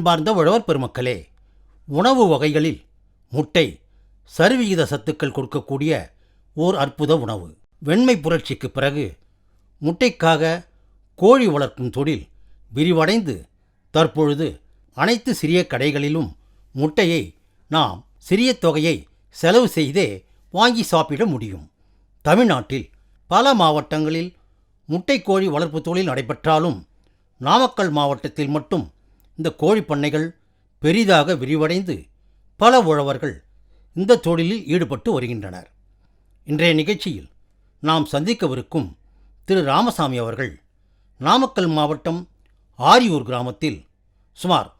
அன்பார்ந்த உழவர் பெருமக்களே உணவு வகைகளில் முட்டை சரிவிகித சத்துக்கள் கொடுக்கக்கூடிய ஓர் அற்புத உணவு. வெண்மை புரட்சிக்கு பிறகு முட்டைக்காக கோழி வளர்க்கும் தொழில் விரிவடைந்து தற்பொழுது அனைத்து சிறிய கடைகளிலும் முட்டையை நாம் சிறிய தொகையை செலவு செய்தே வாங்கி சாப்பிட முடியும். தமிழ்நாட்டில் பல மாவட்டங்களில் முட்டை கோழி வளர்ப்பு தொழில் நடைபெற்றாலும் நாமக்கல் மாவட்டத்தில் மட்டும் இந்த கோழி பண்ணைகள் பெரிதாக விரிவடைந்து பல உழவர்கள் இந்த தொழிலில் ஈடுபட்டு வருகின்றனர். இன்றைய நிகழ்ச்சியில் நாம் சந்திக்கவிருக்கும் திரு. ராமசாமி அவர்கள் நாமக்கல் மாவட்டம் ஆரியூர் கிராமத்தில் சுமார்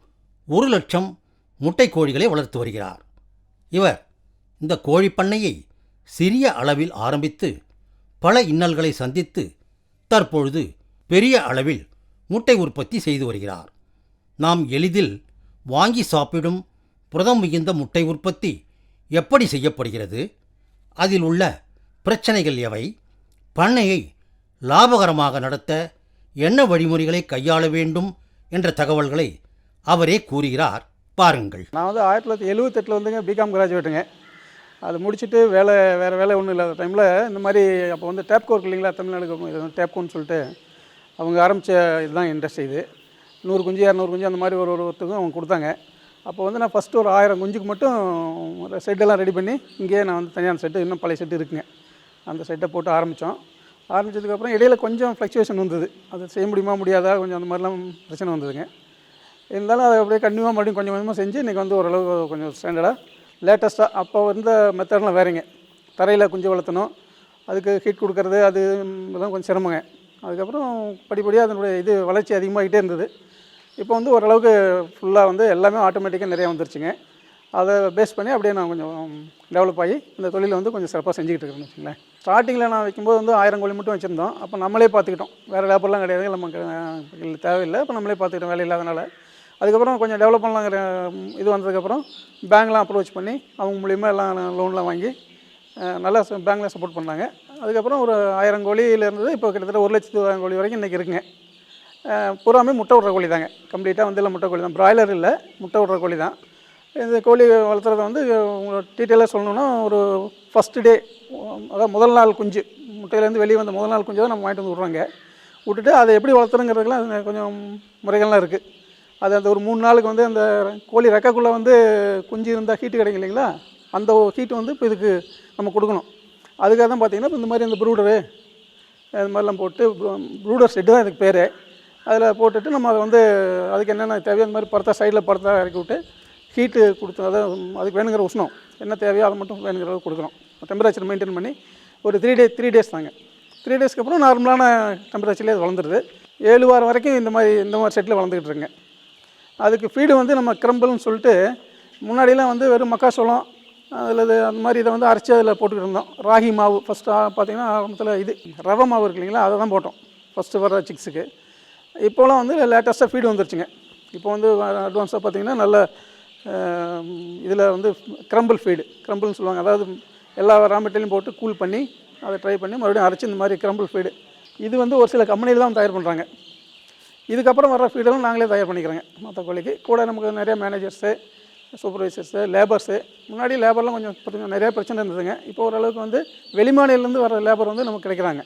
ஒரு லட்சம் முட்டை கோழிகளை வளர்த்து வருகிறார். இவர் இந்த கோழி பண்ணையை சிறிய அளவில் ஆரம்பித்து பல இன்னல்களை சந்தித்து தற்பொழுது பெரிய அளவில் முட்டை உற்பத்தி செய்து வருகிறார். நாம் எளிதில் வாங்கி சாப்பிடும் புரதம் மிகுந்த முட்டை உற்பத்தி எப்படி செய்யப்படுகிறது? அதில் உள்ள பிரச்சனைகள் எவை? பண்ணையை லாபகரமாக நடத்த என்ன வழிமுறைகளை கையாள வேண்டும் என்ற தகவல்களை அவரே கூறுகிறார். பாருங்கள். நான் வந்து ஆயிரத்தி தொள்ளாயிரத்தி எழுபத்தெட்டில் வந்துங்க பிகாம் கிராஜுவேட்டுங்க அது முடிச்சுட்டு வேலை வேறு வேலை ஒன்றும் இல்லாத டைமில் இந்த மாதிரி அப்போ வந்து டேப்கோ இருக்கு இல்லைங்களா? தமிழ்நாடு டேப்கோன்னு சொல்லிட்டு அவங்க ஆரம்பித்த இதுதான் இண்டஸ்ட்ரி இது. நூறு குஞ்சு இரநூறு குஞ்சு அந்த மாதிரி ஒரு ஒரு ஒருத்தருக்கும் அவங்க கொடுத்தாங்க. அப்போ வந்து நான் ஃபஸ்ட்டு ஒரு ஆயிரம் குஞ்சுக்கு மட்டும் செட்டெல்லாம் ரெடி பண்ணி இங்கேயே நான் வந்து தனியான செட்டு இன்னும் பழைய செட்டு இருக்குங்க. அந்த செட்டை போட்டு ஆரம்பித்தோம் ஆரம்பித்ததுக்கப்புறம் இடையில கொஞ்சம் ஃப்ளக்சுவேஷன் வந்தது. அது செய்ய முடியுமா முடியாதா கொஞ்சம் அந்த மாதிரிலாம் பிரச்சனை வந்ததுங்க. இருந்தாலும் அதை அப்படியே கண்டிப்பாக மறுபடியும் கொஞ்சம் கொஞ்சமாக செஞ்சு இன்றைக்கி வந்து ஓரளவு கொஞ்சம் ஸ்டாண்டர்டாக லேட்டஸ்ட்டாக அப்போ வந்த மெத்தட்லாம் வேறுங்க. தரையில் குஞ்சு வளர்த்தணும். அதுக்கு ஹீட் கொடுக்கறது அது இதெல்லாம் கொஞ்சம் சிரமங்க. அதுக்கப்புறம் படிப்படியாக அதனுடைய இது வளர்ச்சி அதிகமாகிட்டே இருந்தது. இப்போ வந்து ஓரளவுக்கு ஃபுல்லாக வந்து எல்லாமே ஆட்டோமேட்டிக்காக நிறையா வந்துருச்சுங்க. அதை பேஸ் பண்ணி அப்படியே நான் கொஞ்சம் டெவலப் ஆகி இந்த தொழிலை வந்து கொஞ்சம் சிறப்பாக செஞ்சுக்கிட்டு இருக்கேன்னு வச்சுங்களேன் ஸ்டார்டிங்கில் நான் வைக்கும்போது வந்து ஆயிரம் கோழி மட்டும் வச்சுருந்தோம். அப்போ நம்மளே பார்த்துக்கிட்டோம். வேறு லேபர்லாம் கிடையாது. நமக்கு தேவையில்லை. அப்போ நம்மளே பார்த்துக்கிட்டோம். வேலை இல்லாதனால. அதுக்கப்புறம் கொஞ்சம் டெவலப் பண்ணலாங்கிற இது வந்ததுக்கப்புறம் பேங்க்லாம் அப்ரோச் பண்ணி அவங்க மூலிமா எல்லாம் லோன்லாம் வாங்கி நல்லா பேங்க்கில் சப்போர்ட் பண்ணாங்க. அதுக்கப்புறம் ஒரு ஆயிரம் கோழியிலேருந்து இப்போ கிட்டத்தட்ட ஒரு லட்சத்து ஆயிரம் கோழி வரைக்கும் இன்றைக்கி இருக்குங்க. பூராமே முட்டை விட்ற கோழி தாங்க. கம்ப்ளீட்டாக வந்து இல்லை முட்டை கோழி தான். ப்ராய்லர் இல்லை முட்டை விட்ற கோழி தான். இந்த கோழி வளர்த்துறத வந்து உங்களுக்கு டீட்டெயிலாக சொல்லணும்னா ஒரு ஃபஸ்ட்டு டே அதாவது முதல் நாள் குஞ்சு. முட்டையிலேருந்து வெளியே வந்த முதல் நாள் குஞ்சு தான் நம்ம வாங்கிட்டு வந்து விட்றாங்க. விட்டுட்டு அதை எப்படி வளர்த்துறங்கிறதுக்குலாம் அது கொஞ்சம் முறைகள்லாம் இருக்குது அது அந்த ஒரு மூணு நாளுக்கு வந்து அந்த கோழி ரெக்கைக்குள்ளே வந்து குஞ்சு இருந்தால் ஹீட்டு கிடைக்கும் இல்லைங்களா? அந்த ஹீட்டு வந்து இப்போ இதுக்கு நம்ம கொடுக்கணும். அதுக்காக தான் பார்த்தீங்கன்னா இப்போ இந்த மாதிரி இந்த ப்ரூடரு அது மாதிரிலாம் போட்டு ப்ரூடர் ஷெட்டு தான் இதுக்கு பேர். அதில் போட்டுட்டு நம்ம அதை வந்து அதுக்கு என்னென்ன தேவையோ அந்த மாதிரி படுத்தா சைடில் படுத்தா இறக்கி விட்டு ஹீட்டு கொடுத்து அதை அதுக்கு வேணுங்கிற உஷ்ணம் என்ன தேவையோ அதை மட்டும் வேணுங்கிற அளவுக்கு கொடுக்குறோம் டெம்பரேச்சர் மெயின்டைன் பண்ணி ஒரு த்ரீ டே த்ரீ டேஸ் தாங்க. த்ரீ டேஸ்க்கு அப்புறம் நார்மலான டெம்பரேச்சர்லேயே அது வளர்ந்துருது. ஏழு வாரம் வரைக்கும் இந்த மாதிரி இந்த மாதிரி செட்டில் வளர்ந்துக்கிட்டு இருக்குங்க. அதுக்கு ஃபீடு வந்து நம்ம கிரம்பல்னு சொல்லிட்டு முன்னாடிலாம் வந்து வெறும் மக்காசோளம் அதில் இது அந்த மாதிரி இதை வந்து அரைச்சி அதில் போட்டுக்கிட்டு இருந்தோம். ராகி மாவு ஃபஸ்ட்டு பார்த்தீங்கன்னா ஆரம்பத்தில் இது ரவை மாவு இருக்கு இல்லைங்களா அதை தான் போட்டோம். ஃபஸ்ட்டு வர சிக்ஸுக்கு இப்போலாம் வந்து லேட்டஸ்ட்டாக ஃபீடு வந்துருச்சுங்க. இப்போ வந்து அட்வான்ஸாக பார்த்தீங்கன்னா நல்ல இதில் வந்து க்ரம்பிள் ஃபீடு க்ரம்பிள்னு சொல்லுவாங்க. அதாவது எல்லா ரா மெட்டீரியலும் போட்டு கூல் பண்ணி அதை ட்ரை பண்ணி மறுபடியும் அரைச்சி இந்த மாதிரி க்ரம்பிள் ஃபீடு இது வந்து ஒரு சில கம்பெனியில் தான் தயார் பண்ணுறாங்க இதுக்கப்புறம் வர ஃபீடெல்லாம் நாங்களே தயார் பண்ணிக்கிறோங்க. மற்ற கோழிக்கு. கூட நமக்கு நிறைய மேனேஜர்ஸு சூப்பர்வைசர்ஸு லேபர்ஸு முன்னாடி லேபர்லாம் கொஞ்சம் நிறையா நிறைய பிரச்சனை இருந்ததுங்க. இப்போ ஓரளவுக்கு வந்து வெளிமாநிலேருந்து வர லேபர் வந்து நமக்கு கிடைக்கிறாங்க.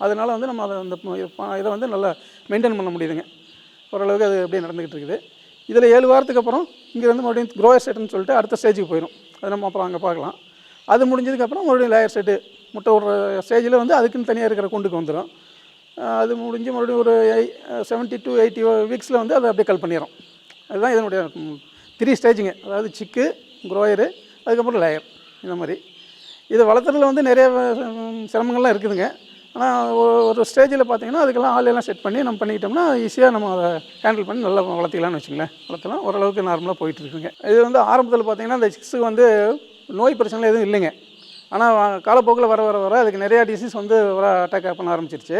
அதனால் வந்து நம்ம அதை அந்த இதை வந்து நல்லா மெயின்டைன் பண்ண முடியுதுங்க. ஓரளவுக்கு அது அப்படியே நடந்துக்கிட்டு இருக்குது. இதில் ஏழு வாரத்துக்கு அப்புறம் இங்கேருந்து மறுபடியும் க்ரோயர் செட்டுன்னு சொல்லிட்டு அடுத்த ஸ்டேஜுக்கு போயிடும் அது நம்ம அப்புறம் அங்கே பார்க்கலாம். அது முடிஞ்சதுக்கப்புறம் மறுபடியும் லேயர் செட்டு முட்டை விடுற ஸ்டேஜில் வந்து அதுக்குன்னு தனியாக இருக்கிற குண்டுக்கு வந்துடும் அது முடிஞ்சு மறுபடியும் ஒரு செவன்ட்டி டு எயிட்டி வீக்ஸில் வந்து அதை அப்படியே கல் பண்ணிடும் அதுதான் இதனுடைய த்ரீ ஸ்டேஜுங்க அதாவது சிக்கு க்ரோயரு அதுக்கப்புறம் லேயர் இந்த மாதிரி. இதை வளர்த்துறதுல வந்து நிறைய சிரமங்கள்லாம் இருக்குதுங்க. ஆனால் ஒரு ஸ்டேஜில் பார்த்தீங்கன்னா அதுக்கெல்லாம் ஆள் எல்லாம் செட் பண்ணி நம்ம பண்ணிக்கிட்டோம்னா ஈஸியாக நம்ம அதை ஹேண்டில் பண்ணி நல்லா வளர்த்திக்கலாம்னு வச்சுங்களேன் வளர்த்தலாம். ஓரளவுக்கு நார்மலாக போயிட்டுருக்குங்க இது வந்து ஆரம்பத்தில் பார்த்தீங்கன்னா இந்த சிக்ஸுக்கு வந்து நோய் பிரச்சனை எதுவும் இல்லைங்க. ஆனால் காலப்போக்கில் வர வர வர அதுக்கு நிறையா டிசீஸ் வந்து வர அட்டாக் பண்ண ஆரம்பிச்சிருச்சு.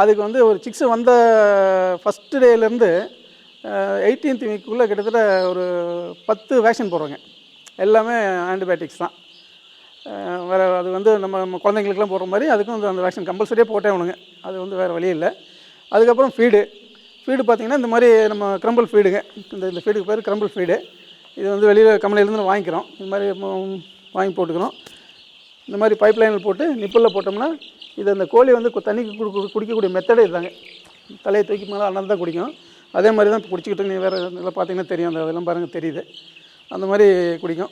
அதுக்கு வந்து ஒரு சிக்ஸு வந்த ஃபஸ்ட்டு டேலேருந்து எயிட்டீன்த் வீக்குள்ளே கிட்டத்தட்ட ஒரு பத்து வேக்சின் போடுறோங்க. எல்லாமே ஆன்டிபயோட்டிக்ஸ் தான். வேறு அது வந்து நம்ம நம்ம குழந்தைங்களுக்குலாம் போடுற மாதிரி அதுக்கும் அந்த வேக்சின் கம்பல்சரியாக போட்டே ஆகணுங்க அது வந்து வேறு வழி இல்லை. அதுக்கப்புறம் ஃபீடு ஃபீடு பார்த்தீங்கன்னா இந்த மாதிரி நம்ம கிரம்பிள் ஃபீடுங்க இந்த இந்த ஃபீடுக்கு பேர் கிரம்பிள் ஃபீடு இது வந்து வெளியில் கம்பெனிலேருந்து வாங்கிக்கிறோம். இந்த மாதிரி வாங்கி போட்டுக்கிறோம். இந்த மாதிரி பைப் லைனில் போட்டு நிப்பிளில் போட்டோம்னா இது அந்த கோழி வந்து தண்ணிக்கு தண்ணி குடி- குடிக்கக்கூடிய மெத்தடே இதுதாங்க. தலையை தூக்கி மேலே அண்ணன் தான் குடிக்கும். அதே மாதிரி தான் இப்போ குடிச்சிக்கிட்டு நீ வேறு இதெல்லாம் பார்த்தீங்கன்னா தெரியும். அந்த இதெல்லாம் பாருங்கள் தெரியுது. அந்த மாதிரி குடிக்கும்.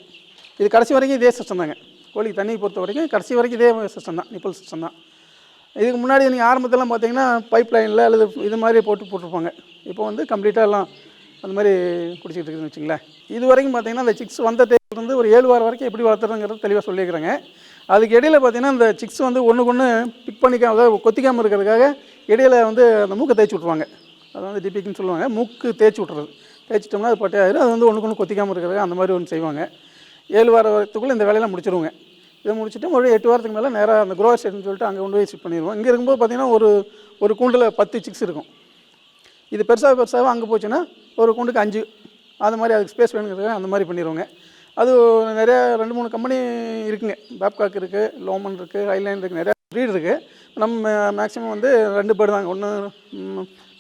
இது கடைசி வரைக்கும் இதே சிஸ்டம் தாங்க. கோழிக்கு தண்ணி பொறுத்த வரைக்கும் கடைசி வரைக்கும் இதே சிஸ்டம் தான் நிப்பல் சிஸ்டம் தான். இதுக்கு முன்னாடி நீங்கள் ஆரம்பத்திலாம் பார்த்தீங்கன்னா பைப் லைனில் அல்லது இது மாதிரி போட்டு போட்டிருப்பாங்க. இப்போ வந்து கம்ப்ளீட்டாக எல்லாம் அந்த மாதிரி குடிச்சிக்கிட்டு இருக்குதுன்னு வச்சுங்களேன் இது வரைக்கும் பார்த்தீங்கன்னா அந்த சிக்ஸ் வந்த டேபிள் ஒரு ஏழு வாரம் வரைக்கும் எப்படி வளர்த்துறதுங்கிறது தெளிவாக சொல்லியிருக்கிறாங்க. அதுக்கு இடையில் பார்த்தீங்கன்னா அந்த சிக்ஸ் வந்து ஒன்றுக்கு ஒன்று பிக் பண்ணிக்காம அதாவது கொத்திக்காமல் இருக்கிறதுக்காக இடையில வந்து அந்த மூக்கை தேய்ச்சி விட்ருவாங்க அது வந்து டிபிக்குன்னு சொல்லுவாங்க. மூக்கு தேய்ச்சி விட்றது தேய்ச்சிட்டோம்னா அது பட்டையாயிரும் அது வந்து ஒன்றுக்கு ஒன்று கொத்திக்காமல் இருக்கிறதுக்காக அந்த மாதிரி ஒன்று செய்வாங்க. ஏழு வார வரத்துக்குள்ளே இந்த வேலையெல்லாம் முடிச்சிருவோங்க. இதை முடிச்சுட்டு மறுபடியும் எட்டு வாரத்துக்கு மேலே நேராக அந்த க்ரோவர் செட்னு சொல்லிட்டு அங்கே கொண்டு போய் ஷிஃப்ட் பண்ணிடுவோம். இங்கே இருக்கும்போது பார்த்தீங்கன்னா ஒரு ஒரு கூண்டில் பத்து சிக்ஸ் இருக்கும். இது பெருசாக பெருசாக அங்கே போச்சுன்னா ஒரு கூண்டுக்கு அஞ்சு. அது மாதிரி அதுக்கு ஸ்பேஸ் வேணுங்கிறதுக்காக அந்த மாதிரி பண்ணிடுவோங்க. அது நிறையா ரெண்டு மூணு கம்பெனி இருக்குங்க. பேப்காக் இருக்குது லோமன் இருக்குது ஹைலைன் இருக்குது நிறையா ப்ரீட் இருக்குது நம்ம மேக்ஸிமம் வந்து ரெண்டு பேர் தாங்க. ஒன்று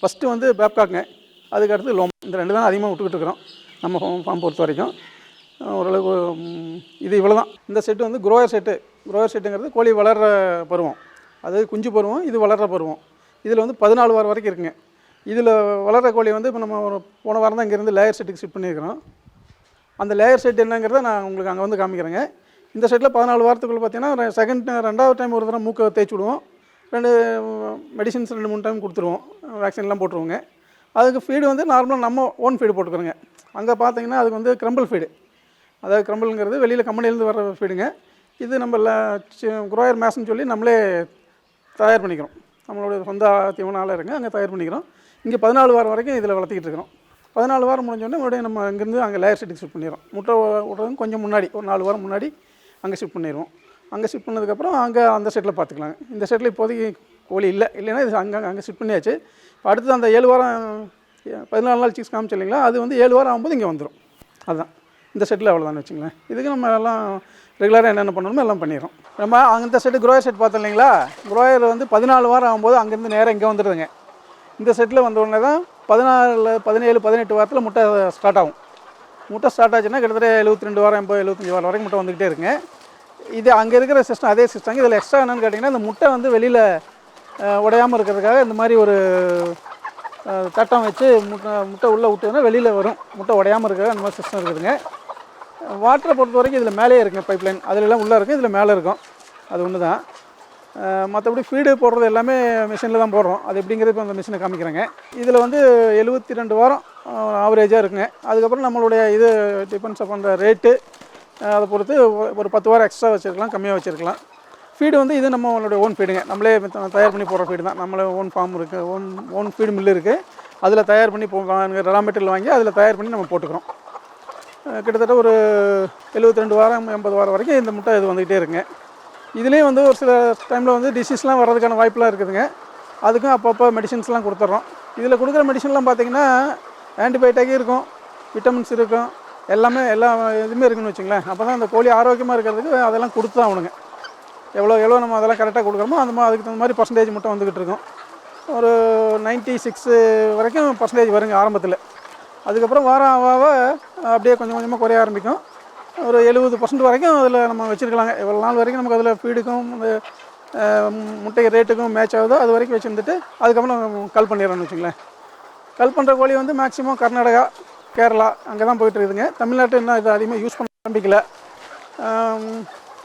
ஃபஸ்ட்டு வந்து பேப்காக்குங்க அதுக்கு அடுத்து லோமன் இந்த ரெண்டு தான் அதிகமாக விட்டுக்கிட்டு இருக்கிறோம். நம்ம ஃபார்ம் பொறுத்த வரைக்கும். ஓரளவுக்கு இது இவ்வளோ தான் இந்த செட்டு வந்து குரோயர் செட்டு குரோயர் செட்டுங்கிறது கோழி வளர்கிற பருவம். அது குஞ்சு பருவம் இது வளர்கிற பருவம். இதில் வந்து பதினாலு வாரம் வரைக்கும் இருக்குங்க. இதில் வளர்கிற கோழி வந்து இப்போ நம்ம ஒரு போன வாரம் தான் இங்கேருந்து லேயர் செட்டுக்கு ஷிஃப்ட் பண்ணியிருக்கிறோம். அந்த லேயர் செட் என்னங்கிறத நான் உங்களுக்கு அங்கே வந்து காமிக்கிறேங்க. இந்த செட்டில் பதினாலு வாரத்துக்குள்ளே பார்த்தீங்கன்னா செகண்ட் ரெண்டாவது டைம் ஒரு தடவை மூக்கை தேய்ச்சி விடுவோம். ரெண்டு மெடிசின்ஸ் ரெண்டு மூணு டைம் கொடுத்துருவோம். வேக்சின்லாம் போட்டுருவோங்க. அதுக்கு ஃபீடு வந்து நார்மலாக நம்ம ஓன் ஃபீடு போட்டுக்கிறோங்க. அங்கே பார்த்தீங்கன்னா அதுக்கு வந்து கிரம்பிள் ஃபீடு அதாவது கிரம்பிள்ங்கிறது வெளியில் கம்பெனிலேருந்து வர ஃபீடுங்க இது நம்ம குரோயர் மேஸ்ன்னு சொல்லி நம்மளே தயார் பண்ணிக்கிறோம். நம்மளுடைய சொந்த தீவன ஆளாக இருங்க அங்கே தயார் பண்ணிக்கிறோம். இங்கே பதினாலு வாரம் வரைக்கும் இதில் வளர்த்திக்கிட்டு இருக்கிறோம். பதினாலு வாரம் முடிஞ்சோடனே மறுபடியும் நம்ம அங்கேருந்து அங்கே லேயர் செட்டுக்கு ஷிஃப்ட் பண்ணிடுறோம். முட்டை விட்றது கொஞ்சம் முன்னாடி ஒரு நாலு வாரம் முன்னாடி அங்கே ஷிஃப்ட் பண்ணிடுவோம். அங்கே ஷிஃப்ட் பண்ணதுக்கப்புறம் அங்கே அந்த செட்டில் பார்த்துக்கலாங்க இந்த செட்டில் இப்போதைக்கு கோழி இல்லை. இல்லைன்னா இது அங்கே அங்கே ஷிஃப்ட் பண்ணியாச்சு. இப்போ அடுத்து அந்த ஏழு வாரம் பதினாலு நாள் சிக்ஸ் காமிச்சு இல்லைங்களா அது வந்து ஏழு வாரம் ஆகும்போது இங்கே வந்துடும் அதுதான் இந்த செட்டில் அவ்வளோதான் வச்சுங்களேன். இதுக்கு நம்ம எல்லாம் ரெகுலராக என்னென்ன பண்ணணுமோ எல்லாம் பண்ணிடுறோம். நம்ம அந்த செட்டு குரோயர் செட் பார்த்தோம் இல்லைங்களா? குரோயர் வந்து பதினாலு வாரம் ஆகும்போது அங்கேருந்து நேராக இங்கே வந்துடுதுங்க இந்த செட்டில் வந்த உடனே தான் பதினாலு பதினேழு பதினெட்டு வாரத்தில் முட்டை ஸ்டார்ட் ஆகும். முட்டை ஸ்டார்ட் ஆச்சுன்னா கிட்டத்தட்ட எழுபத்தி ரெண்டு வாரம் எண்பது எழுபத்தஞ்சி வாரம் வரைக்கும் முட்டை வந்துக்கிட்டே இருக்குங்க. இது அங்கே இருக்கிற சிஸ்டம் அதே சிஸ்டம் இதில் எக்ஸ்ட்ரா என்னென்னு கேட்டிங்கன்னா இந்த முட்டை வந்து வெளியில் உடையாமல் இருக்கிறதுக்காக இந்த மாதிரி ஒரு தட்டம் வச்சு முட்டை முட்டை உள்ளே விட்டுனா வெளியில் வரும். முட்டை உடையாமல் இருக்கிற அந்த மாதிரி சிஸ்டம் இருக்குதுங்க. வாட்டரை பொறுத்த வரைக்கும் இதில் மேலேயே இருக்குங்க பைப் லைன் அதிலெல்லாம் உள்ளே இருக்கும் இதில் மேலே இருக்கும். அது ஒன்று தான். மற்றபடி ஃபீடு போடுறது எல்லாமே மிஷினில் தான் போடுறோம். அது எப்படிங்கிறது இப்போ அந்த மிஷினை காமிக்கிறேங்க. இதில் வந்து எழுபத்தி ரெண்டு வாரம் ஆவரேஜாக இருக்குங்க. அதுக்கப்புறம் நம்மளுடைய இது டிபெண்ட்ஸ் பண்ணுற ரேட்டு அதை பொறுத்து ஒரு பத்து வாரம் எக்ஸ்ட்ரா வச்சுருக்கலாம் கம்மியாக வச்சுருக்கலாம். ஃபீடு வந்து இது நம்மளுடைய ஓன் ஃபீடுங்க நம்மளே த- தயார் பண்ணி போடுற ஃபீடு தான். நம்மளே ஓன் ஃபார்ம் இருக்குது ஓன் ஓன் ஃபீடு மில்லு இருக்குது அதில் தயார் பண்ணி போ ரா மெட்டீரியல் வாங்கி அதில் தயார் பண்ணி நம்ம போட்டுக்கிறோம். கிட்டத்தட்ட ஒரு எழுபத்தி ரெண்டு வாரம் எண்பது வாரம் வரைக்கும் இந்த முட்டை இது வந்துக்கிட்டே இருக்குங்க. இதுலேயும் வந்து ஒரு சில டைமில் வந்து டிசீஸ்லாம் வர்றதுக்கான வாய்ப்பெலாம் இருக்குதுங்க. அதுக்கும் அப்பப்போ மெடிசின்ஸ்லாம் கொடுத்துட்றோம் இதில் கொடுக்குற மெடிசன்லாம் பார்த்தீங்கன்னா ஆன்டிபயோட்டிக் இருக்கும் விட்டமின்ஸ் இருக்கும் எல்லாமே எல்லா இதுவுமே இருக்குன்னு வச்சுங்களேன். அப்போ தான் அந்த கோழி ஆரோக்கியமாக இருக்கிறதுக்கு அதெல்லாம் கொடுத்து தான் எவ்வளோ எவ்வளோ நம்ம அதெல்லாம் கரெக்டாக கொடுக்குறோமோ அந்த மாதிரி அதுக்கு தகுந்த மாதிரி பர்சன்டேஜ் மட்டும் வந்துக்கிட்டு இருக்கும். ஒரு நைன்ட்டி சிக்ஸ் வரைக்கும் பர்சன்டேஜ் வருங்க ஆரம்பத்தில். அதுக்கப்புறம் வாரம் ஆக ஆக அப்படியே கொஞ்சம் கொஞ்சமாக குறைய ஆரம்பிக்கும். ஒரு எழுபது பர்சன்ட் வரைக்கும் அதில் நம்ம வச்சுருக்கலாங்க. எவ்வளோ நாள் வரைக்கும் நமக்கு அதில் ஃபீடுக்கும் அந்த முட்டை ரேட்டுக்கும் மேட்ச் ஆகுதோ அது வரைக்கும் வச்சுருந்துட்டு அதுக்கப்புறம் கல் பண்ணிடுறோம்னு வச்சுங்களேன். கல் பண்ணுற கோழி வந்து மேக்ஸிமம் கர்நாடகா கேரளா அங்கே தான் போயிட்டு இருக்குதுங்க. தமிழ்நாட்டு இன்னும் இது அதிகமாக யூஸ் பண்ண ஆரம்பிக்கல.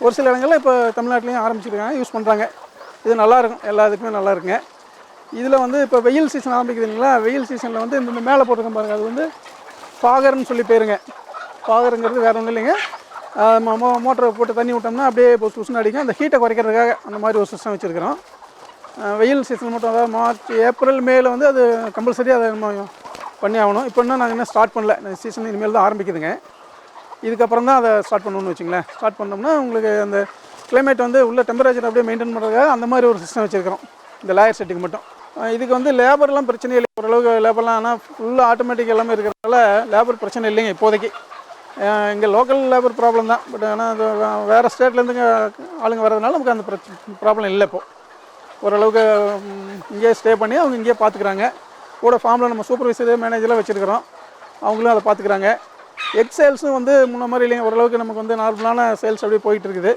ஒரு சில இடங்களில் இப்போ தமிழ்நாட்டிலையும் ஆரம்பிச்சிருக்காங்க யூஸ் பண்ணுறாங்க இது நல்லாயிருக்கும் எல்லா இதுக்குமே நல்லா இருக்குங்க. இதில் வந்து இப்போ வெயில் சீசன் ஆரம்பிக்குதுங்களா? வெயில் சீசனில் வந்து இந்த மேலே போட்டிருக்கோம் பாருங்கள் அது வந்து ஃபாகர்னு சொல்லி பேருங்க. ஃபாகருங்கிறது வேற ஒன்றும் இல்லைங்க. மோட்டரை போட்டு தண்ணி விட்டோம்னா அப்படியே இப்போ சுசுன்னு அடிக்கும். அந்த ஹீட்டை குறைக்கிறதுக்காக அந்த மாதிரி ஒரு சிஸ்டம் வச்சுருக்கிறோம். வெயில் சீசன் மட்டும் அதாவது மார்ச் ஏப்ரல் மேல வந்து அது கம்பல்சரி அதை நம்ம பண்ணி ஆகணும். இப்போ இன்னும் நாங்கள் இன்னும் ஸ்டார்ட் பண்ணல. இந்த சீசன் இனிமேல் தான் ஆரம்பிக்குதுங்க. இதுக்கப்புறம் தான் அதை ஸ்டார்ட் பண்ணணும்னு வச்சுங்களேன். ஸ்டார்ட் பண்ணோம்னா உங்களுக்கு அந்த கிளைமேட் வந்து உள்ள டெம்பரேச்சர் அப்படியே மெயின்டைன் பண்ணுறதுக்காக அந்த மாதிரி ஒரு சிஸ்டம் வச்சுருக்கிறோம். இந்த லேயர் செட்டுக்கு மட்டும். இதுக்கு வந்து லேபர்லாம் பிரச்சனை இல்லை. ஓரளவுக்கு லேபர்லாம் ஆனால் ஃபுல்லாக ஆட்டோமேட்டிக் எல்லாமே இருக்கிறதுனால லேபர் பிரச்சனை இல்லைங்க இப்போதைக்கு. இங்கே லோக்கல் லேபர் ப்ராப்ளம் தான். பட் ஆனால் அது வேறு ஸ்டேட்லேருந்து ஆளுங்க வர்றதுனால நமக்கு அந்த பிரச்சனை ப்ராப்ளம் இல்லை இப்போது ஓரளவுக்கு இங்கேயே ஸ்டே பண்ணி அவங்க இங்கேயே பார்த்துக்குறாங்க கூட ஃபார்மில் நம்ம சூப்பர்வைசர் மேனேஜர்லாம் வச்சுருக்கிறோம். அவங்களும் அதை பார்த்துக்குறாங்க எக் சேல்ஸும் வந்து முன்ன மாதிரி இல்லைங்க. ஓரளவுக்கு நமக்கு வந்து நார்மலான சேல்ஸ் அப்படியே போயிட்டு இருக்குது.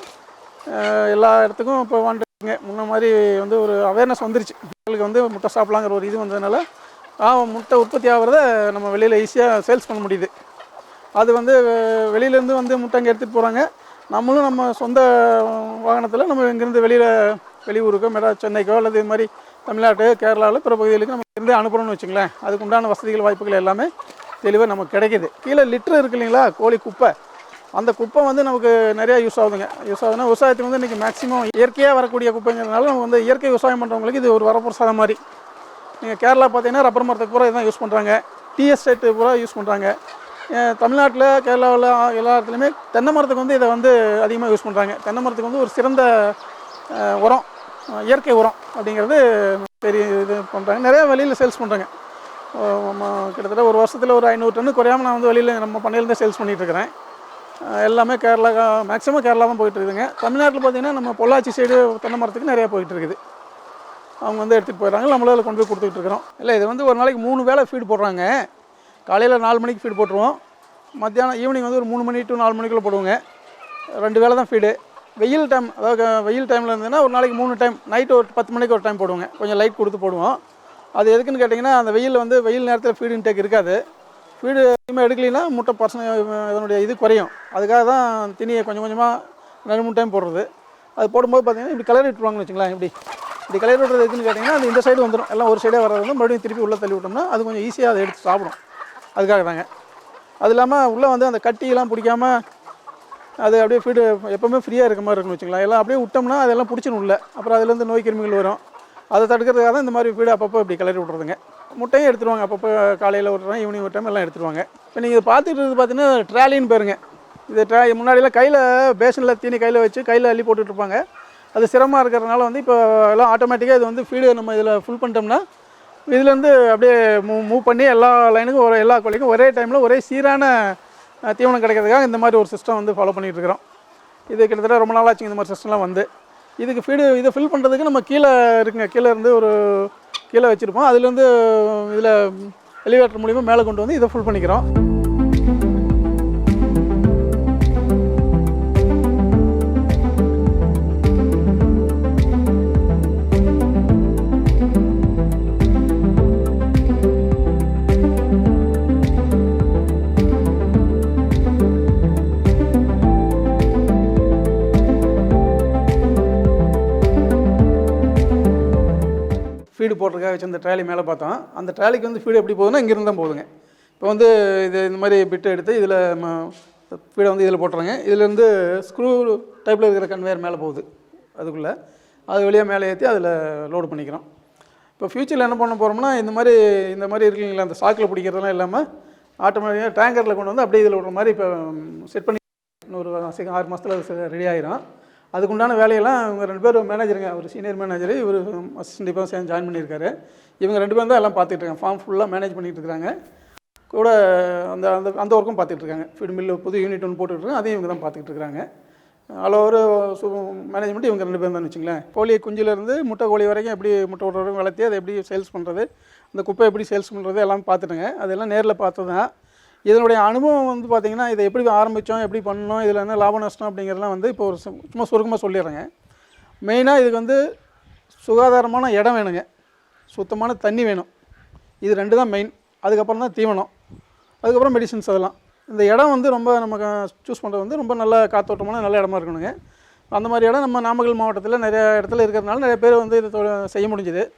எல்லா இடத்துக்கும் இப்போ வந்துட்டுங்க முன்ன மாதிரி வந்து ஒரு அவேர்னஸ் வந்துருச்சு. மக்களுக்கு வந்து முட்டை சாப்பிட்லாங்கிற ஒரு இது வந்ததுனால ஆ முட்டை உற்பத்தி ஆகிறத நம்ம வெளியில் ஈஸியாக சேல்ஸ் பண்ண முடியுது. அது வந்து வெளியிலேருந்து வந்து முட்டை அங்கே எடுத்துகிட்டு போகிறாங்க நம்மளும் நம்ம சொந்த வாகனத்தில் நம்ம இங்கேருந்து வெளியில் வெளியூருக்கோ மெடா சென்னைக்கோ அல்லது இது மாதிரி தமிழ்நாட்டு கேரளாவில் பிற பகுதிகளுக்கு நம்ம இருந்து அனுப்புகிறோம்னு வச்சுங்களேன் அதுக்கு உண்டான வசதிகள் வாய்ப்புகள் எல்லாமே தெளிவாக நமக்கு கிடைக்குது. கீழே லிட்டர் இருக்கு இல்லைங்களா? கோழி குப்பை. அந்த குப்பை வந்து நமக்கு நிறையா யூஸ் ஆகுதுங்க. யூஸ் ஆகுதுன்னா விவசாயத்துக்கு வந்து இன்றைக்கி மேக்ஸிமம் இயற்கையாக வரக்கூடிய குப்பைங்கிறதுனால நம்ம வந்து இயற்கை விவசாயம் பண்ணுறவங்களுக்கு இது ஒரு வரப்பிரசாதம் மாதிரி. நீங்கள் கேரளா பார்த்தீங்கன்னா ரப்பர் மரத்துக்கு பூரா இதான் யூஸ் பண்ணுறாங்க டீ எஸ்டேட்டு பூரா யூஸ் பண்ணுறாங்க தமிழ்நாட்டில் கேரளாவில் எல்லா இடத்துலையுமே தென்னை மரத்துக்கு வந்து இதை வந்து அதிகமாக யூஸ் பண்ணுறாங்க தென்னை மரத்துக்கு வந்து ஒரு சிறந்த உரம் இயற்கை உரம் அப்படிங்கிறது பெரிய இது பண்ணுறாங்க நிறையா வெளியில் சேல்ஸ் பண்ணுறாங்க கிட்டத்தட்ட ஒரு வருஷத்தில் ஒரு ஐநூறு டன்னு குறையாமல் நான் வந்து வெளியில் நம்ம பண்ணையிலேருந்து சேல்ஸ் பண்ணிகிட்டு இருக்கிறேன். எல்லாமே கேரளா மேக்ஸிமம் கேரளா தான் போயிட்டு இருக்குதுங்க தமிழ்நாட்டில் பார்த்தீங்கன்னா நம்ம பொள்ளாச்சி சைடு தென்னை மரத்துக்கு நிறையா போயிட்டு இருக்குது அவங்க வந்து எடுத்துகிட்டு போயிடுறாங்க நம்மளால் அதில் கொண்டு போய் கொடுத்துட்டு இருக்கிறோம். இல்லை இது வந்து ஒரு நாளைக்கு மூணு வேளை ஃபீடு போடுறாங்க. காலையில் நாலு மணிக்கு ஃபீடு போட்டுருவோம். மத்தியானம் ஈவினிங் வந்து ஒரு மூணு மணி டு நாலு மணிக்குள்ளே போடுவோங்க. ரெண்டு வேளை தான் ஃபீடு வெயில் டைம் அதாவது வெயில் டைமில் இருந்ததுன்னா ஒரு நாளைக்கு மூணு டைம் நைட்டு ஒரு பத்து மணிக்கு ஒரு டைம் போடுவோங்க. கொஞ்சம் லைட் கொடுத்து போடுவோம். அது எதுக்குன்னு கேட்டிங்கன்னா அந்த வெயில் வந்து வெயில் நேரத்தில் ஃபீடு இன்டேக் இருக்காது. ஃபீடு அதிகமாக எடுக்கலைன்னா முட்டை பர்சன் இதனுடைய இது குறையும். அதுக்காக தான் திணியை கொஞ்சம் கொஞ்சமாக ரெண்டு மூணு டைம் போடுறது. அது போடும்போது பார்த்தீங்கன்னா இப்படி கலர் விட்டுருவாங்கன்னு வச்சுங்களேன் இப்படி. இப்படி கலர் விட்டுறது எதுன்னு கேட்டிங்கன்னா அது இந்த சைடு வந்துடும் எல்லாம் ஒரு சைடே வர்றது வந்து மறுபடியும் திருப்பி உள்ளே தள்ளி விட்டோம்னா அது கொஞ்சம் ஈஸியாக அதை எடுத்து சாப்பிடும். அதுக்காக தாங்க. அது இல்லாமல் உள்ளே வந்து அந்த கட்டியெல்லாம் பிடிக்காம அது அப்படியே ஃபீடு எப்போவுமே ஃப்ரீயாக இருக்க மாதிரி இருக்குன்னு வச்சுக்கலாம் எல்லாம் அப்படியே விட்டோம்னா அதெல்லாம் பிடிச்சிடும் உள்ள. அப்புறம் அதுலேருந்து நோய் கிருமிகள் வரும். அதை தடுக்கிறதுக்காக தான் இந்த மாதிரி ஃபீடு அப்பப்போ இப்படி கிளறி விட்றதுங்க. முட்டையும் எடுத்துருவாங்க. அப்பப்போ காலையில் ஒரு டைம் ஈவினிங் ஒரு டைம் எல்லாம் எடுத்துருவாங்க. இப்போ நீங்கள் பார்த்துட்டு பார்த்தீங்கன்னா ட்ராலின்னு பேருங்க. இது ட்ரா முன்னாடியெல்லாம் கையில் பேஷனில் தீனி கையில் வச்சு கையில் அள்ளி போட்டுட்டு இருப்பாங்க. அது சிரமமாக இருக்கிறதுனால வந்து இப்போ எல்லாம் ஆட்டோமேட்டிக்காக இது வந்து ஃபீடு நம்ம இதில் ஃபுல் பண்ணிட்டோம்னா இதுலேருந்து அப்படியே மூவ் மூவ் பண்ணி எல்லா லைனுக்கும் ஒரு எல்லா கோழிக்கும் ஒரே டைமில் ஒரே சீரான தீவனம் கிடைக்கிறதுக்காக இந்த மாதிரி ஒரு சிஸ்டம் வந்து ஃபாலோ பண்ணிகிட்டு இருக்கிறோம். இது கிட்டத்தட்ட ரொம்ப நாளாச்சுங்க இந்த மாதிரி சிஸ்டம்லாம் வந்து. இதுக்கு ஃபீடு இதை ஃபில் பண்ணுறதுக்கு நம்ம கீழே இருக்குங்க. கீழே இருந்து ஒரு கீழே வச்சுருப்போம். அதுலேருந்து இதில் எலிவேட்டர் மூலிமா மேலே கொண்டு வந்து இதை ஃபுல் பண்ணிக்கிறோம். ஃபீடு போடுறதுக்காக வச்சு அந்த ட்ராலி மேலே பார்த்தோம். அந்த ட்ராலிக்கு வந்து ஃபீடு எப்படி போகுதுன்னா இங்கேருந்து தான் போகுதுங்க. இப்போ வந்து இது இந்த மாதிரி பிட்டு எடுத்து இதில் ஃபீடை வந்து இதில் போட்டுறாங்க இதுலேருந்து ஸ்க்ரூ டைப்பில் இருக்கிற கன்வேயர் மேலே போகுது. அதுக்குள்ளே அது வழியாக மேலே ஏற்றி அதில் லோடு பண்ணிக்கிறோம். இப்போ ஃப்யூச்சரில் என்ன பண்ண போகிறோம்னா இந்த மாதிரி இந்த மாதிரி இருக்குங்களா அந்த சாக்கில் பிடிக்கிறதெல்லாம் இல்லாமல் ஆட்டோமேட்டிக்காக டேங்கரில் கொண்டு வந்து அப்படியே இதில் விடுற மாதிரி இப்போ செட் பண்ணி இன்னொரு ஆறு மாதத்தில் ரெடி ஆயிரும். அதுக்குண்டான வேலையெல்லாம் இவங்க ரெண்டு பேரும் மேனேஜருங்க ஒரு சீனியர் மேனேஜர் இவர் அசிஸ்டன்ட் இப்போ சேர்ந்து ஜாயின் பண்ணியிருக்காரு. இவங்க ரெண்டு பேரும் தான் எல்லாம் பார்த்துட்டு இருக்காங்க. ஃபார்ம் ஃபுல்லாக மேனேஜ் பண்ணிட்டு இருக்காங்க. கூட அந்த அந்த அந்த ஒர்க்கும் பார்த்துட்டு இருக்காங்க. ஃபீட் மில்லு புது யூனிட் ஒன்று போட்டுட்ருக்காங்க அதையும் இவங்க தான் பார்த்துக்கிட்டு இருக்காங்க. ஆல் ஓவர் மேனேஜ்மெண்ட் இவங்க ரெண்டு பேரும் தான் வச்சுங்களேன். கோழி குஞ்சிலேருந்து முட்டை கோழி வரைக்கும் எப்படி முட்டை விடுற வரைக்கும் வளர்த்தி அதை எப்படி சேல்ஸ் பண்ணுறது அந்த குப்பை எப்படி சேல்ஸ் பண்ணுறது எல்லாம் பார்த்துட்டுங்க. அதெல்லாம் நேரில் பார்த்து தான் இதனுடைய அனுபவம் வந்து பார்த்திங்கன்னா இதை எப்படி ஆரம்பித்தோம் எப்படி பண்ணோம் இதில் என்ன லாப நஷ்டம் அப்படிங்கிறதுலாம் வந்து இப்போ ஒரு சு- சும்மா சுருக்கமாக சொல்லிடுறேங்க. மெயினாக இதுக்கு வந்து சுகாதாரமான இடம் வேணுங்க. சுத்தமான தண்ணி வேணும். இது ரெண்டு தான் மெயின் அதுக்கப்புறம் தான் தீவனம். அதுக்கப்புறம் மெடிசின்ஸ் அதெல்லாம். இந்த இடம் வந்து ரொம்ப நமக்கு சூஸ் பண்ணுறது வந்து ரொம்ப நல்ல காத்தோட்டமான நல்ல இடமா இருக்கணுங்க. அந்த மாதிரி இடம் நம்ம நாமக்கல் மாவட்டத்தில் நிறைய இடத்துல இருக்கிறதுனால நிறைய பேர் வந்து இதை செய்ய முடிஞ்சுது.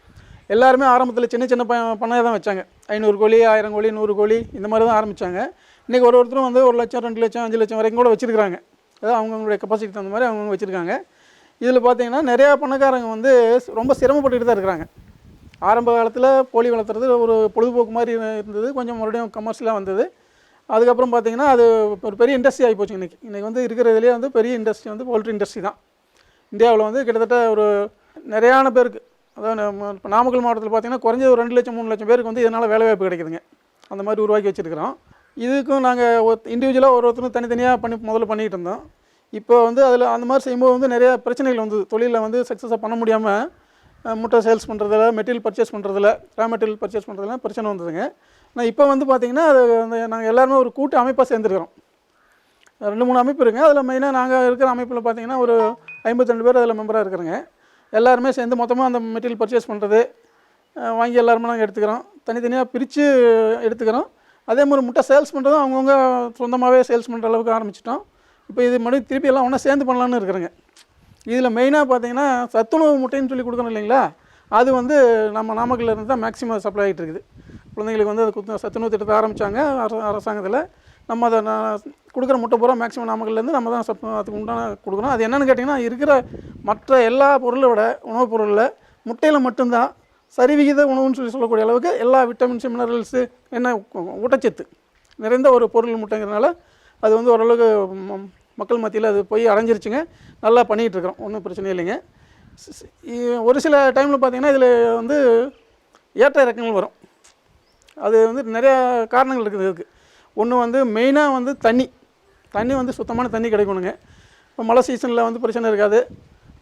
எல்லாருமே ஆரம்பத்தில் சின்ன சின்ன ப பண்ணையை தான் வச்சாங்க. ஐநூறு கோழி ஆயிரம் கோழி நூறு கோழி இந்த மாதிரி தான் ஆரம்பித்தாங்க இன்றைக்கி ஒரு ஒருத்தரும் வந்து ஒரு லட்சம் ரெண்டு லட்சம் அஞ்சு லட்சம் வரைக்கும் கூட வச்சுருக்காங்க அதாவது அவங்கவுங்களுடைய கெப்பாசிட்டி தகுந்த மாதிரி அவங்க வச்சுருக்காங்க. இதில் பார்த்தீங்கன்னா நிறையா பண்ணக்காரங்க வந்து ரொம்ப சிரமப்பட்டுக்கிட்டு தான் இருக்கிறாங்க. ஆரம்ப காலத்தில் கோழி வளர்த்துறது ஒரு பொழுதுபோக்கு மாதிரி இருந்தது. கொஞ்சம் மறுபடியும் கமர்ஷியலாக வந்தது. அதுக்கப்புறம் பார்த்தீங்கன்னா அது ஒரு பெரிய இண்டஸ்ட்ரி ஆகி போச்சு இன்றைக்கி இன்றைக்கி வந்து இருக்கிறதுலேயே வந்து பெரிய இண்டஸ்ட்ரி வந்து போல்ட்ரி இண்டஸ்ட்ரி தான். இந்தியாவில் வந்து கிட்டத்தட்ட ஒரு நிறையான பேருக்கு அதாவது நம்ம இப்போ நாமக்கல் மாவட்டத்தில் பார்த்தீங்கன்னா குறைஞ்சது ஒரு ரெண்டு லட்சம் மூணு லட்சம் பேருக்கு வந்து இதனால் வேலைவாய்ப்பு கிடைக்குதுங்க. அந்த மாதிரி உருவாக்கி வச்சுருக்கிறோம். இதுக்கும் நாங்கள் இண்டிவிஜுவலாக ஒரு ஒருத்தரும் தனித்தனியாக பண்ணி முதல்ல பண்ணிகிட்டு இருந்தோம். இப்போ வந்து அதில் அந்த மாதிரி செய்யும்போது வந்து நிறையா பிரச்சனைகள் வந்து தொழிலில் வந்து சக்ஸஸாக பண்ண முடியாமல் முட்டை சேல்ஸ் பண்ணுறதுல மெட்டீரியல் பர்ச்சேஸ் பண்ணுறதுல ரா மெட்டீரியல் பர்ச்சேஸ் பண்ணுறதுலாம் பிரச்சனை வந்ததுங்க. ஆனால் இப்போ வந்து பார்த்திங்கன்னா அது நாங்கள் எல்லாருமே ஒரு கூட்டு அமைப்பாக சேர்ந்துருக்கிறோம். ரெண்டு மூணு அமைப்பு இருக்குங்க. அதில் மெயினாக நாங்கள் இருக்கிற அமைப்பில் பார்த்தீங்கன்னா ஒரு ஐம்பத்திரெண்டு பேர் அதில் மெம்பராக இருக்கிறோங்க. எல்லாருமே சேர்ந்து மொத்தமாக அந்த மெட்டீரியல் பர்ச்சேஸ் பண்ணுறது வாங்கி எல்லாருமே நாங்கள் எடுத்துக்கிறோம். தனித்தனியாக பிரித்து எடுத்துக்கிறோம். அதே மாதிரி முட்டை சேல்ஸ் பண்ணுறதும் அவங்கவுங்க சொந்தமாகவே சேல்ஸ் பண்ணுற அளவுக்கு ஆரம்பிச்சிட்டோம். இப்போ இது மறுபடியும் திருப்பி எல்லாம் ஒன்றா சேர்ந்து பண்ணலான்னு இருக்கிறேங்க. இதில் மெயினாக பார்த்தீங்கன்னா சத்துணவு முட்டைன்னு சொல்லி கொடுக்கணும் இல்லைங்களா? அது வந்து நம்ம நாமக்கல்ல இருந்து தான் மேக்ஸிமம் சப்ளை ஆகிட்டு இருக்குது. குழந்தைங்களுக்கு வந்து அது சத்துணவு திட்டத்தை ஆரம்பித்தாங்க அரசாங்கத்தில். நம்ம அதை கொடுக்குற முட்டை பூரா மேக்ஸிமம் நாமக்கல்லேருந்து நம்ம தான் சப் அதுக்கு உண்டான கொடுக்குறோம் அது என்னென்னு கேட்டிங்கன்னா இருக்கிற மற்ற எல்லா பொருளை விட உணவுப் பொருளில் முட்டையில் மட்டும்தான் சரிவிகித உணவுன்னு சொல்லி சொல்லக்கூடிய அளவுக்கு எல்லா விட்டமின்ஸு மினரல்ஸு என்ன ஊட்டச்சத்து நிறைந்த ஒரு பொருள் முட்டைங்கிறனால அது வந்து ஓரளவுக்கு ம- மக்கள் மத்தியில் அது போய் அடைஞ்சிருச்சுங்க. நல்லா பண்ணிகிட்டு இருக்கிறோம். ஒன்றும் பிரச்சனை இல்லைங்க. ஒரு சில டைமில் பார்த்தீங்கன்னா இதில் வந்து ஏற்ற இறக்கங்கள் வரும். அது வந்து நிறையா காரணங்கள் இருக்குது. இதுக்கு ஒன்று வந்து மெயினாக வந்து தண்ணி. தண்ணி வந்து சுத்தமான தண்ணி கிடைக்கணுங்க. இப்போ மழை சீசனில் வந்து பிரச்சனை இருக்காது.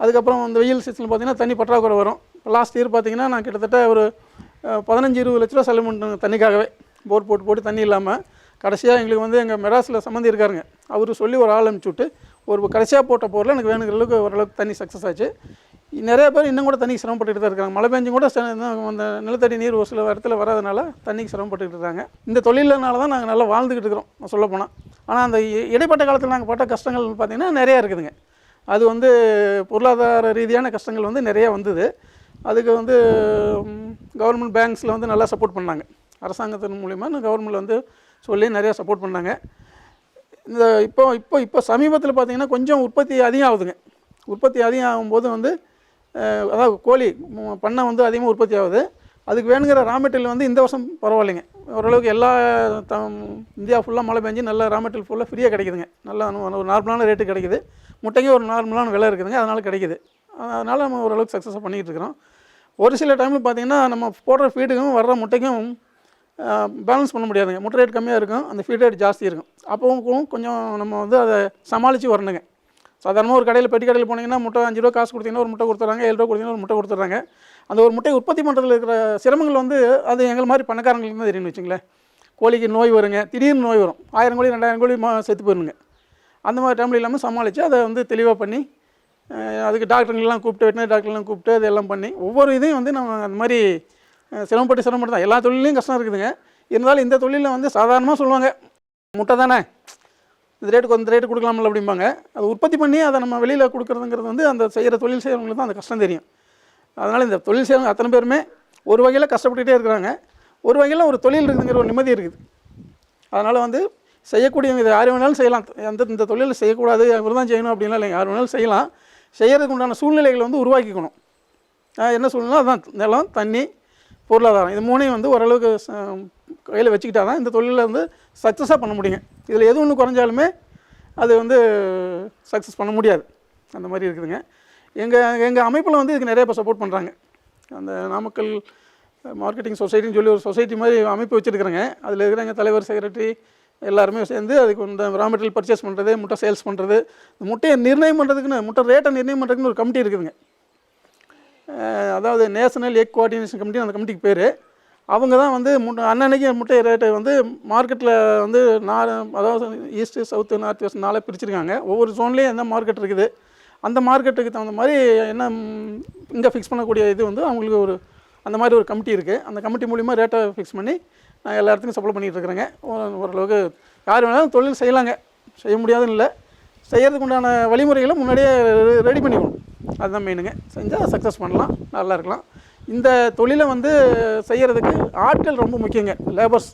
அதுக்கப்புறம் வந்து வெயில் சீசனில் பார்த்தீங்கன்னா தண்ணி பற்றாக்குறை வரும். இப்போ லாஸ்ட் இயர் பார்த்திங்கன்னா நான் கிட்டத்தட்ட ஒரு பதினஞ்சு இருபது லட்ச ரூபா செலவு பண்ணுறேன் தண்ணிக்காகவே. போர் போட்டு போட்டு தண்ணி இல்லாமல் கடைசியாக எங்களுக்கு வந்து எங்கள் மெராஸில் சம்மந்தி இருக்காருங்க. அவர் சொல்லி ஒரு ஆள் அனுப்பிச்சி விட்டு ஒரு கடைசியாக போட்ட போரில் எனக்கு வேணுங்கிற அளவுக்கு ஓரளவுக்கு தண்ணி சக்ஸஸ் ஆச்சு. நிறைய பேர் இன்னும் கூட தண்ணிக்கு சிரமப்பட்டுட்டு தான் இருக்காங்க. மழை பெஞ்சும் கூட அந்த நிலத்தடி நீர் ஒரு சில இடத்துல வராதனால தண்ணிக்கு சிரமப்பட்டுக்கிட்டு இருக்காங்க. இந்த தொழிலனால தான் நாங்கள் நல்லா வாழ்ந்துக்கிட்டு இருக்கிறோம் சொல்லப்போனால் ஆனால் அந்த இடைப்பட்ட காலத்தில் நாங்கள் பட்ட கஷ்டங்கள் பார்த்திங்கன்னா நிறையா இருக்குதுங்க. அது வந்து பொருளாதார ரீதியான கஷ்டங்கள் வந்து நிறைய வந்தது. அதுக்கு வந்து கவர்மெண்ட் பேங்க்ஸில் வந்து நல்லா சப்போர்ட் பண்ணாங்க. அரசாங்கத்தின் மூலிமா கவர்மெண்ட் வந்து சொல்லி நிறையா சப்போர்ட் பண்ணாங்க. இந்த இப்போ இப்போ இப்போ சமீபத்தில் பார்த்திங்கன்னா கொஞ்சம் உற்பத்தி அதிகம் ஆகுதுங்க. உற்பத்தி அதிகம் ஆகும்போது வந்து அதாவது கோழி பண்ணை வந்து அதிகமாக உற்பத்தி ஆகுது. அதுக்கு வேணுங்கிற ரா மெட்டீரியல் வந்து இந்த வருஷம் பரவாயில்லைங்க. ஓரளவுக்கு எல்லா த இந்தியா ஃபுல்லாக மழை பெஞ்சு நல்ல ரா மெட்டீரியல் ஃபுல்லாக ஃப்ரீயாக கிடைக்குதுங்க. நல்லா ஒரு நார்மலான ரேட்டு கிடைக்குது. முட்டைக்கு ஒரு நார்மலான விலை இருக்குதுங்க. அதனால் கிடைக்குது. அதனால் நம்ம ஓரளவுக்கு சக்ஸஸாக பண்ணிகிட்டு இருக்கிறோம். ஒரு சில டைமில் பார்த்தீங்கன்னா நம்ம போடுற ஃபீடுக்கும் வர்ற முட்டைக்கும் பேலன்ஸ் பண்ண முடியாதுங்க. முட்டை ரேட் கம்மியாக இருக்கும். அந்த ஃபீட் ரேட் ஜாஸ்தி இருக்கும். அப்போவும் கொஞ்சம் நம்ம வந்து அதை சமாளித்து வரணுங்க. சாதாரணமாக ஒரு கடையில் பெட்டி கடையில் போனீங்கன்னா முட்டை அஞ்சு ரூபா காசு கொடுத்தீங்கன்னா ஒரு முட்டை கொடுத்துட்றாங்க ஏழு ரூபா கொடுத்தீங்கன்னா ஒரு முட்டை கொடுத்துட்றாங்க அந்த ஒரு முட்டை உற்பத்தி பண்ணுறதுல இருக்கிற சிரமங்கள் வந்து அது எங்கள் மாதிரி பணக்காரங்களுக்கு தான் தெரியும்னு வச்சுங்களேன். கோழிக்கு நோய் வருங்க திடீர்னு நோய் வரும். ஆயிரம் கோழி ரெண்டாயிரம் கோழி மா செத்து போயிருங்க. அந்த மாதிரி டைமில் இல்லாமல் சமாளித்து அதை வந்து தெளிவாக பண்ணி அதுக்கு டாக்டருங்கெல்லாம் கூப்பிட்டு வெட்டினரி டாக்டர்லாம் கூப்பிட்டு அதெல்லாம் பண்ணி ஒவ்வொரு இதையும் வந்து நம்ம அந்த மாதிரி சிரமப்பட்டு சிரமப்பட்டு தான். எல்லா தொழிலையும் கஷ்டம் இருக்குதுங்க. இருந்தாலும் இந்த தொழிலில் வந்து சாதாரணமாக சொல்லுவாங்க. முட்டை தானே? இந்த ரேட்டுக்கு இந்த ரேட்டு கொடுக்கலாம்ல அப்படிம்பாங்க. அது உற்பத்தி பண்ணி அதை நம்ம வெளியில் கொடுக்குறதுங்கிறது வந்து அந்த செய்கிற தொழில் செய்கிறவங்களுக்கு தான் அந்த கஷ்டம் தெரியும். அதனால் இந்த தொழில் செய்கிறவங்க அத்தனை பேருமே ஒரு வகையில் கஷ்டப்பட்டுகிட்டே இருக்கிறாங்க. ஒரு வகையில் ஒரு தொழில் இருக்குதுங்கிற ஒரு நிம்மதி இருக்குது. அதனால் வந்து செய்யக்கூடியவங்க இது யார் வேணாலும் செய்யலாம். எந்த இந்த தொழில் செய்யக்கூடாது இவர் தான் செய்யணும் அப்படின்லாம் இல்லைங்க. யார் வேணாலும் செய்யலாம். செய்கிறதுக்கு உண்டான சூழ்நிலைகளை வந்து உருவாக்கிக்கணும். என்ன சூழ்நிலை அதான் நிலம் தண்ணி பொருளாதாரம். இது மூணையும் வந்து ஓரளவுக்கு கையில் வச்சுக்கிட்டா தான் இந்த தொழிலில் வந்து சக்ஸஸாக பண்ண முடியுங்க. இதில் எது ஒன்று குறைஞ்சாலுமே அது வந்து சக்ஸஸ் பண்ண முடியாது. அந்த மாதிரி இருக்குதுங்க. எங்கள் எங்கள் அமைப்பில் வந்து இதுக்கு நிறைய இப்போ சப்போர்ட் பண்ணுறாங்க அந்த நாமக்கல் மார்க்கெட்டிங் சொசைட்டின்னு சொல்லி ஒரு சொசைட்டி மாதிரி அமைப்பு வச்சுருக்குறேங்க. அதில் இருக்கிற எங்கள் தலைவர் செக்ரட்டரி எல்லாருமே சேர்ந்து அதுக்கு இந்த ரா மெட்டீரியல் பர்ச்சேஸ் பண்ணுறது முட்டை சேல்ஸ் பண்ணுறது இந்த முட்டையை நிர்ணயம் பண்ணுறதுக்குன்னு முட்டை ரேட்டை நிர்ணயம் பண்ணுறதுக்குன்னு ஒரு கமிட்டி இருக்குதுங்க. அதாவது நேஷனல் எக் கோஆர்டினேஷன் கமிட்டின்னு அந்த கமிட்டிக்கு பேர். அவங்க தான் வந்து முட்டை அன்னன்னைக்கு முட்டை ரேட்டை வந்து மார்க்கெட்டில் வந்து நாலு அதாவது ஈஸ்ட்டு சவுத்து நார்த் வெஸ்ட் நாளாக பிரிச்சிருக்காங்க. ஒவ்வொரு ஜோன்லேயும் என்ன மார்க்கெட் இருக்குது அந்த மார்க்கெட்டுக்கு தகுந்த மாதிரி என்ன இங்கே ஃபிக்ஸ் பண்ணக்கூடிய இது வந்து அவங்களுக்கு ஒரு அந்த மாதிரி ஒரு கமிட்டி இருக்குது அந்த கமிட்டி மூலிமா ரேட்டை ஃபிக்ஸ் பண்ணி நான் எல்லா இடத்துக்கும் சப்ளை பண்ணிகிட்டு இருக்கிறேங்க. ஓரளவுக்கு யார் வேணாலும் தொழில் செய்யலாங்க. செய்ய முடியாதுன்னு இல்லை. செய்கிறதுக்கு உண்டான வழிமுறைகளை முன்னாடியே ரெடி பண்ணிக்கணும். அதுதான் மெயினுங்க செஞ்சால் சக்ஸஸ் பண்ணலாம். நல்லா இருக்கலாம். இந்த தொழிலை வந்து செய்கிறதுக்கு ஆட்கள் ரொம்ப முக்கியங்க லேபர்ஸ்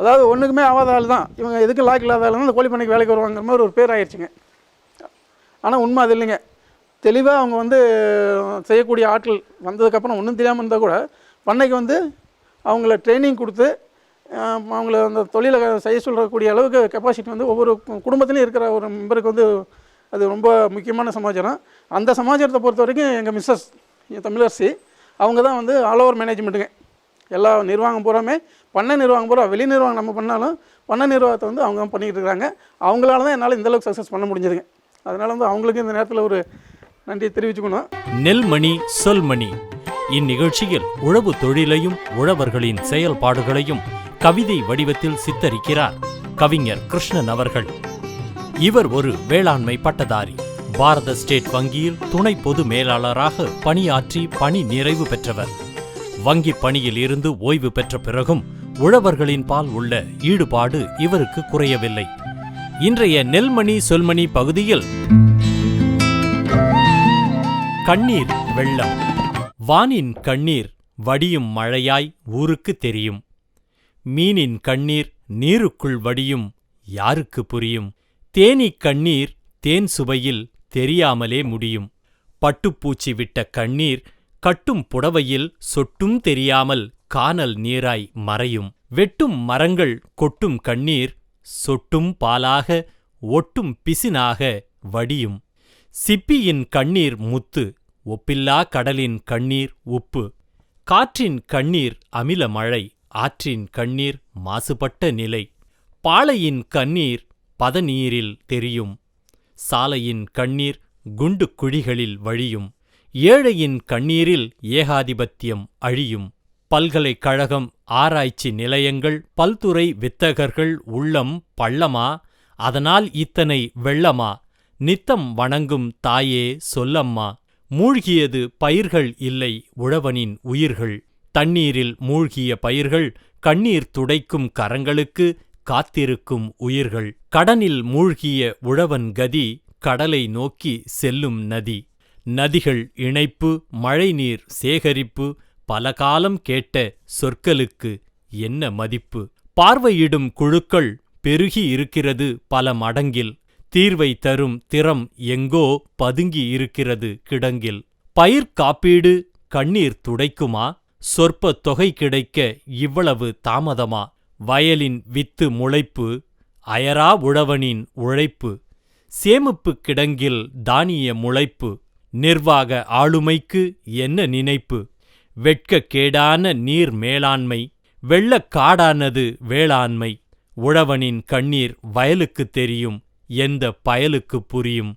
அதாவது ஒன்றுக்குமே ஆகாத ஆள் தான். இவங்க எதுக்கு லாக் இல்லாத ஆள் அந்த கோழி பண்ணைக்கு வேலைக்கு வருவாங்கிற மாதிரி ஒரு பேர் ஆயிடுச்சுங்க. ஆனால் உண்மை அது இல்லைங்க. தெளிவாக அவங்க வந்து செய்யக்கூடிய ஆட்கள் வந்ததுக்கப்புறம் ஒன்றும் தெரியாமல் இருந்தால் கூட பண்ணைக்கு வந்து அவங்கள ட்ரைனிங் கொடுத்து அவங்கள அந்த தொழிலை செய்ய சொல்லக்கூடிய அளவுக்கு கெப்பாசிட்டி வந்து ஒவ்வொரு குடும்பத்துலேயும் குடும்பத்துலையும் இருக்கிற ஒரு மெம்பருக்கு வந்து அது ரொம்ப முக்கியமான சமாச்சாரம். அந்த சமாச்சாரத்தை பொறுத்த வரைக்கும் எங்கள் மிஸ்ஸஸ் தமிழரசி அவங்க தான் வந்து ஆல் ஓவர் மேனேஜ்மெண்ட்டுங்க எல்லா நிர்வாகம் பூராமே பண்ண நிர்வாகம் பூரா வெளி நிர்வாகம் நம்ம பண்ணாலும் பண்ண நிர்வாகத்தை வந்து அவங்க தான் பண்ணிக்கிட்டு இருக்காங்க. அவங்களால தான் என்னால் இந்தளவுக்கு சக்ஸஸ் பண்ண முடிஞ்சதுங்க. அதனால் வந்து அவங்களுக்கு இந்த நேரத்தில் ஒரு நன்றியை தெரிவிச்சுக்கணும். நெல்மணி சொல்மணி. இந்நிகழ்ச்சியில் உழவு தொழிலையும் உழவர்களின் செயல்பாடுகளையும் கவிதை வடிவத்தில் சித்தரிக்கிறார் கவிஞர் கிருஷ்ணன் அவர்கள். இவர் ஒரு வேளாண்மை பட்டதாரி. பாரத ஸ்டேட் வங்கியில் துணை பொது மேலாளராக பணியாற்றி பணி நிறைவு பெற்றவர். வங்கி பணியில் இருந்து ஓய்வு பெற்ற பிறகும் உழவர்களின் பால் உள்ள ஈடுபாடு இவருக்கு குறையவில்லை. இன்றைய நெல்மணி சொல்மணி பகுதியில் கண்ணீர் வெள்ளம். வானின் கண்ணீர் வடியும் மழையாய் ஊருக்கு தெரியும். மீனின் கண்ணீர் நீருக்குள் வடியும் யாருக்கு புரியும்? தேனீ கண்ணீர் தேன் சுவையில் தெரியாமலே முடியும். பட்டுப்பூச்சி விட்ட கண்ணீர் கட்டும் புடவையில் சொட்டும் தெரியாமல் கானல் நீராய் மறையும். வெட்டும் மரங்கள் கொட்டும் கண்ணீர் சொட்டும் பாலாக ஒட்டும் பிசினாக வடியும். சிப்பியின் கண்ணீர் முத்து ஒப்பில்லா கடலின் கண்ணீர் உப்பு. காற்றின் கண்ணீர் அமில மழை ஆற்றின் கண்ணீர் மாசுபட்ட நிலை. பாளையின் கண்ணீர் பதநீரில் தெரியும். சாலையின் கண்ணீர் குண்டு குழிகளில் வழியும் ஏழையின் கண்ணீரில் ஏகாதிபத்தியம் அழியும். பல்கலைக்கழகம் ஆராய்ச்சி நிலையங்கள் பல்துறை வித்தகர்கள் உள்ளம் பள்ளமா அதனால் இத்தனை வெள்ளமா நித்தம் வணங்கும் தாயே சொல்லம்மா. மூழ்கியது பயிர்கள் இல்லை உழவனின் உயிர்கள். தண்ணீரில் மூழ்கிய பயிர்கள் கண்ணீர் துடைக்கும் கரங்களுக்கு காத்திருக்கும் உயிர்கள். கடனில் மூழ்கிய உழவன் கதி கடலை நோக்கி செல்லும் நதி. நதிகள் இணைப்பு மழைநீர் சேகரிப்பு பல காலம் கேட்ட சொற்களுக்கு என்ன மதிப்பு? பார்வையிடும் குழுக்கள் பெருகி இருக்கிறது பல மடங்கில். தீர்வை தரும் திறம் எங்கோ பதுங்கி இருக்கிறது கிடங்கில். பயிர் காப்பீடு கண்ணீர் துடைக்குமா? சொற்ப தொகை கிடைக்க இவ்வளவு தாமதமா? வயலின் வித்து முளைப்பு அயரா உழவனின் உழைப்பு சேமிப்பு கிடங்கில் தானிய முளைப்பு நிர்வாக ஆளுமைக்கு என்ன நினைப்பு? வெட்கக்கேடான நீர் மேலாண்மை வெள்ளக்காடானது வேளாண்மை உழவனின் கண்ணீர் வயலுக்குத் தெரியும் எந்த பயலுக்கு புரியும்?